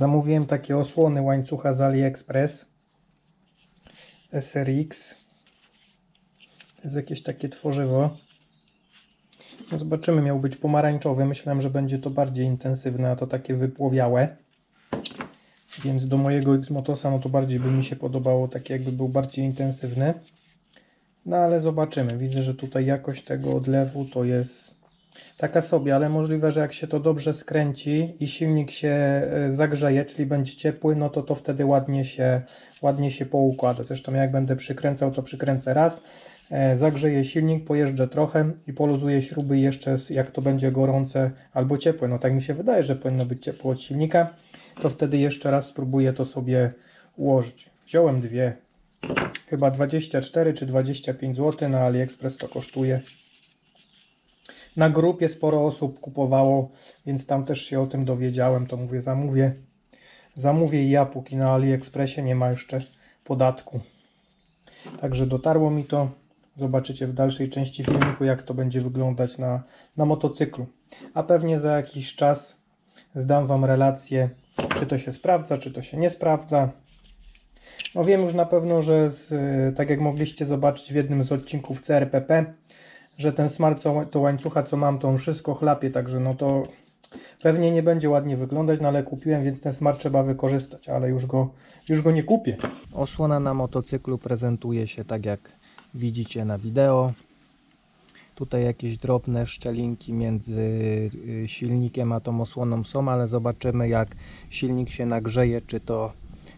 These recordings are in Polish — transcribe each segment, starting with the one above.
Zamówiłem takie osłony łańcucha z AliExpress. SRX. To jest jakieś takie tworzywo. No zobaczymy, miał być pomarańczowy. Myślałem, że będzie to bardziej intensywne, a to takie wypłowiałe. Więc do mojego Xmotosa no to bardziej by mi się podobało, takie jakby był bardziej intensywny. No ale zobaczymy. Widzę, że tutaj jakość tego odlewu to jest taka sobie, ale możliwe, że jak się to dobrze skręci i silnik się e, zagrzeje, czyli będzie ciepły, no to to wtedy ładnie się, ładnie się poukłada. Zresztą jak będę przykręcał, to przykręcę raz, e, zagrzeję silnik, pojeżdżę trochę i poluzuję śruby jeszcze jak to będzie gorące albo ciepłe, no tak mi się wydaje, że powinno być ciepło od silnika, to wtedy jeszcze raz spróbuję to sobie ułożyć. Wziąłem dwie, chyba 24 czy 25 zł, na AliExpress to kosztuje. Na grupie sporo osób kupowało, więc tam też się o tym dowiedziałem, to mówię zamówię. Zamówię ja, póki na AliExpressie nie ma jeszcze podatku. Także dotarło mi to. Zobaczycie w dalszej części filmiku, jak to będzie wyglądać na, na motocyklu. A pewnie za jakiś czas zdam Wam relację, czy to się sprawdza, czy to się nie sprawdza. No wiem już na pewno, że z, tak jak mogliście zobaczyć w jednym z odcinków CRPP, że ten smart to łańcucha co mam, to on wszystko chlapie, także no to pewnie nie będzie ładnie wyglądać, no ale kupiłem, więc ten smart trzeba wykorzystać, ale już go, już go nie kupię. Osłona na motocyklu prezentuje się tak jak widzicie na wideo. Tutaj jakieś drobne szczelinki między y, silnikiem a tą osłoną są, ale zobaczymy jak silnik się nagrzeje, czy to,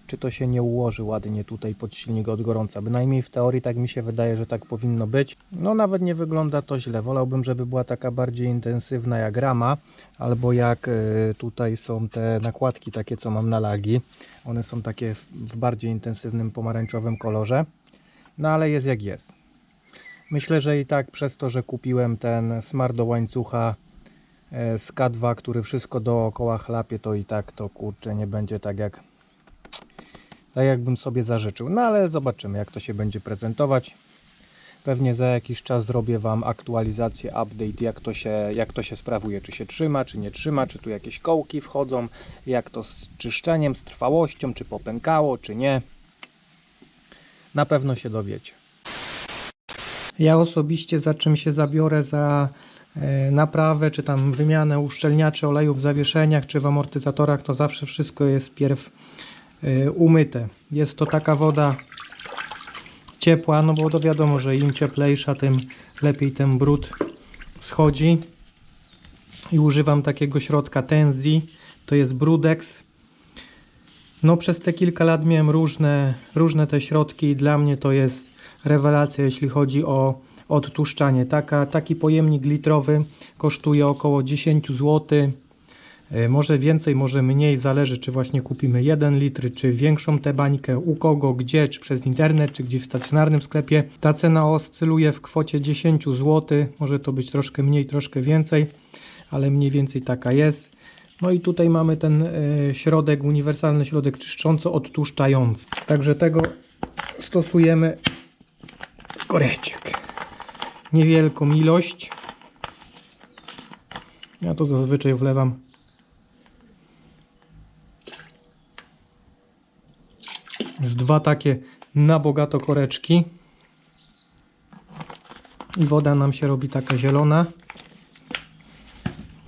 czy to się nie ułoży ładnie tutaj pod silnik od gorąca. Bynajmniej w teorii tak mi się wydaje, że tak powinno być. No nawet nie wygląda to źle. Wolałbym, żeby była taka bardziej intensywna jak rama, albo jak y, tutaj są te nakładki takie, co mam na lagi. One są takie w- w bardziej intensywnym pomarańczowym kolorze. No ale jest jak jest. Myślę, że i tak przez to, że kupiłem ten smar do łańcucha e, z K2, który wszystko dookoła chlapie, to i tak to kurczę nie będzie tak jak tak jakbym sobie zażyczył. No ale zobaczymy jak to się będzie prezentować. Pewnie za jakiś czas zrobię Wam aktualizację, update, jak to, się, jak to się sprawuje, czy się trzyma, czy nie trzyma, czy tu jakieś kołki wchodzą, jak to z czyszczeniem, z trwałością, czy popękało, czy nie. Na pewno się dowiecie. Ja osobiście za czym się zabiorę za e, naprawę, czy tam wymianę uszczelniaczy oleju w zawieszeniach, czy w amortyzatorach, to zawsze wszystko jest pierw umyte. Jest to taka woda ciepła, no bo to wiadomo, że im cieplejsza, tym lepiej ten brud schodzi. I używam takiego środka Tenzi, to jest Brudex. No przez te kilka lat miałem różne, różne te środki i dla mnie to jest rewelacja, jeśli chodzi o odtłuszczanie. Taka, taki pojemnik litrowy kosztuje około 10 zł. E, Może więcej, może mniej, zależy czy właśnie kupimy 1 litr, czy większą tę bańkę, u kogo, gdzie, czy przez internet, czy gdzieś w stacjonarnym sklepie. Ta cena oscyluje w kwocie 10 zł, może to być troszkę mniej, troszkę więcej, ale mniej więcej taka jest. No i tutaj mamy ten e, środek, uniwersalny środek czyszczący, odtłuszczający. Także tego stosujemy koreczek. Niewielką ilość. Ja to zazwyczaj wlewam z dwa takie na bogato koreczki. I woda nam się robi taka zielona.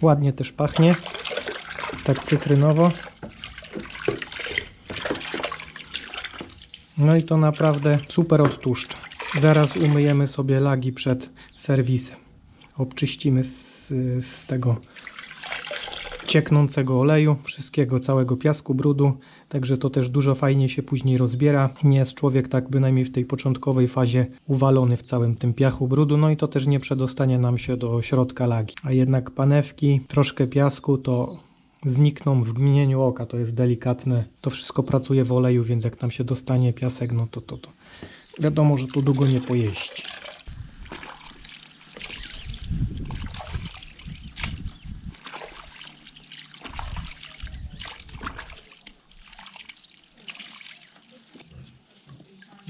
Ładnie też pachnie. Tak cytrynowo. No i to naprawdę super odtłuszcza. Zaraz umyjemy sobie lagi przed serwisem. Obczyścimy z, z tego cieknącego oleju, wszystkiego, całego piasku, brudu. Także to też dużo fajnie się później rozbiera. Nie jest człowiek tak bynajmniej w tej początkowej fazie uwalony w całym tym piachu, brudu. No i to też nie przedostanie nam się do środka lagi. A jednak panewki, troszkę piasku to znikną w mgnieniu oka. To jest delikatne. To wszystko pracuje w oleju, więc jak tam się dostanie piasek, no to to, to wiadomo, że tu długo nie pojeździ.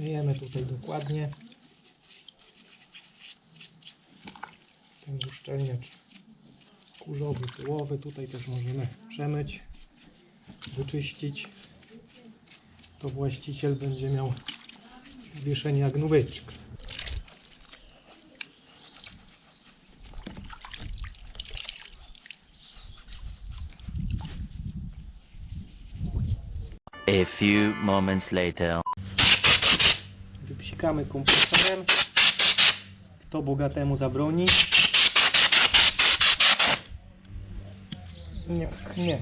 Myjemy tutaj dokładnie. Ten uszczelniacz kurzowy, tyłowy. Tutaj też możemy przemyć. wyczyścić, to właściciel będzie miał wieszenie jak. A few moments later. Wypsikamy kompresorem. Kto bogatemu zabroni? Nie pchnie.